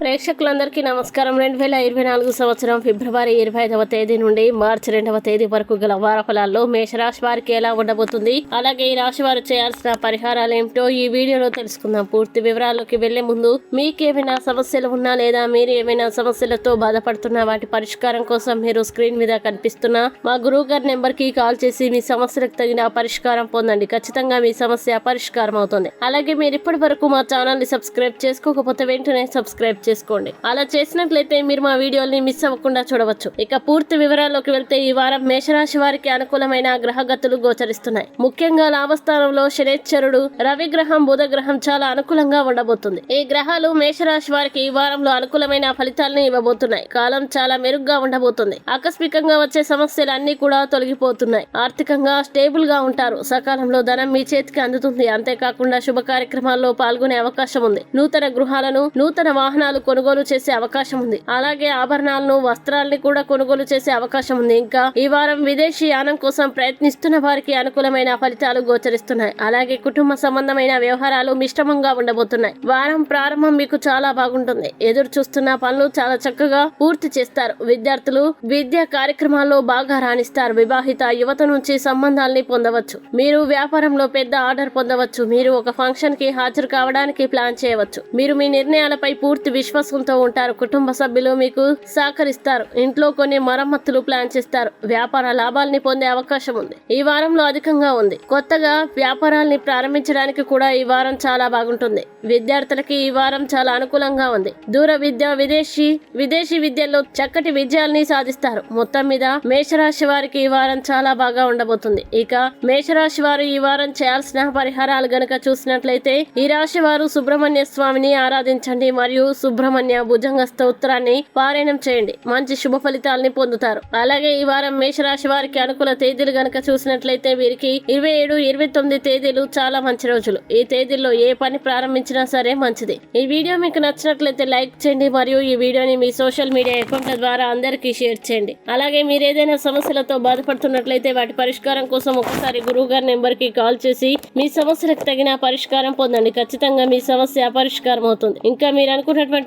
ప్రేక్షకులందరికీ నమస్కారం. రెండు వేల ఇరవై నాలుగు సంవత్సరం ఫిబ్రవరి ఇరవై ఐదవ తేదీ నుండి మార్చి రెండవ తేదీ వరకు గల వార ఫలాల్లో మేషరాశి వారికి ఎలా ఉండబోతుంది? అలాగే ఈ రాశి వారు చేయాల్సిన పరిహారాలు ఏమిటో ఈ వీడియోలో తెలుసుకుందాం. పూర్తి వివరాల్లోకి వెళ్ళే ముందు మీకేమైనా సమస్యలు ఉన్నా లేదా మీరు ఏమైనా సమస్యలతో బాధపడుతున్నా వాటి పరిష్కారం కోసం మీరు స్క్రీన్ మీద కనిపిస్తున్న మా గురువు గారి నెంబర్కి కాల్ చేసి మీ సమస్యలకు తగిన పరిష్కారం పొందండి. ఖచ్చితంగా మీ సమస్య పరిష్కారం అవుతుంది అలాగే మీరు ఇప్పటి వరకు మా ఛానల్ని సబ్స్క్రైబ్ చేసుకోకపోతే వెంటనే సబ్స్క్రైబ్ చేసుకోండి. అలా చేసినట్లయితే మీరు మా వీడియోల్ని మిస్ అవ్వకుండా చూడవచ్చు. ఇక పూర్తి వివరాల్లోకి వెళ్తే ఈ వారం మేషరాశి వారికి అనుకూలమైన గ్రహగతులు గోచరిస్తున్నాయి. ముఖ్యంగా లాభస్థానంలో శనేశ్వరుడు రవి గ్రహం బుధ గ్రహం చాలా అనుకూలంగా ఉండబోతుంది. ఈ గ్రహాలు మేషరాశి వారికి ఈ వారంలో అనుకూలమైన ఫలితాలను ఇవ్వబోతున్నాయి. కాలం చాలా మెరుగ్గా ఉండబోతుంది. ఆకస్మికంగా వచ్చే సమస్యలు అన్ని కూడా తొలగిపోతున్నాయి. ఆర్థికంగా స్టేబుల్గా ఉంటారు. సకాలంలో ధనం మీ చేతికి అందుతుంది. అంతేకాకుండా శుభ కార్యక్రమాల్లో పాల్గొనే అవకాశం ఉంది. నూతన గృహాలను నూతన వాహనాలు కొనుగోలు చేసే అవకాశం ఉంది. అలాగే ఆభరణాలను వస్త్రాల్ని కూడా కొనుగోలు చేసే అవకాశం ఉంది. ఇంకా ఈ వారం విదేశీ యానం కోసం ప్రయత్నిస్తున్న వారికి అనుకూలమైన ఫలితాలు గోచరిస్తున్నాయి. అలాగే కుటుంబ సంబంధమైన వ్యవహారాలు మిశ్రమంగా ఉండబోతున్నాయి. వారం ప్రారంభం మీకు చాలా బాగుంటుంది. ఎదురు చూస్తున్న పనులు చాలా చక్కగా పూర్తి చేస్తారు. విద్యార్థులు విద్యా కార్యక్రమాల్లో బాగా రాణిస్తారు. వివాహిత యువత నుంచి సంబంధాల్ని పొందవచ్చు. మీరు వ్యాపారంలో పెద్ద ఆర్డర్ పొందవచ్చు. మీరు ఒక ఫంక్షన్కి హాజరు కావడానికి ప్లాన్ చేయవచ్చు. మీరు మీ నిర్ణయాలపై పూర్తి విశ్వాసంతో ఉంటారు. కుటుంబ సభ్యులు మీకు సహకరిస్తారు. ఇంట్లో కొన్ని మరమ్మతులు ప్లాన్ చేస్తారు. వ్యాపార లాభాల్ని పొందే అవకాశం ఉంది. ఈ వారంలో అధికంగా ఉంది. కొత్తగా వ్యాపారాల్ని ప్రారంభించడానికి కూడా ఈ వారం చాలా బాగుంటుంది. విద్యార్థులకి ఈ వారం చాలా అనుకూలంగా ఉంది. దూర విద్య విదేశీ విదేశీ విద్యల్లో చక్కటి విజయాల్ని సాధిస్తారు. మొత్తం మీద మేషరాశి వారికి ఈ వారం చాలా బాగా ఉండబోతుంది. ఇక మేషరాశి వారు ఈ వారం చేయాల్సిన పరిహారాలు గనక చూసినట్లయితే ఈ రాశి వారు సుబ్రహ్మణ్య స్వామిని ఆరాధించండి. మరియు సుబ్రహ్మణ్య భుజంగ స్తోత్రాన్ని పారాయణం చేయండి. మంచి శుభ ఫలితాలని పొందుతారు. అలాగే ఈ వారం మేషరాశి వారికి అనుకూల తేదీలు గనక చూసినట్లయితే వీరికి ఇరవై ఏడు ఇరవై తొమ్మిది తేదీలు చాలా మంచి రోజులు. ఈ తేదీల్లో ఏ పని ప్రారంభించినా సరే మంచిది. ఈ వీడియో మీకు నచ్చినట్లయితే లైక్ చేయండి మరియు ఈ వీడియోని మీ సోషల్ మీడియా అకౌంట్ల ద్వారా అందరికీ షేర్ చేయండి. అలాగే మీరు ఏదైనా సమస్యలతో బాధపడుతున్నట్లయితే వాటి పరిష్కారం కోసం ఒకసారి గురువు గారి నెంబర్కి కాల్ చేసి మీ సమస్యలకు తగిన పరిష్కారం పొందండి. ఖచ్చితంగా మీ సమస్య పరిష్కారం అవుతుంది. ఇంకా మీరు అనుకున్నటువంటి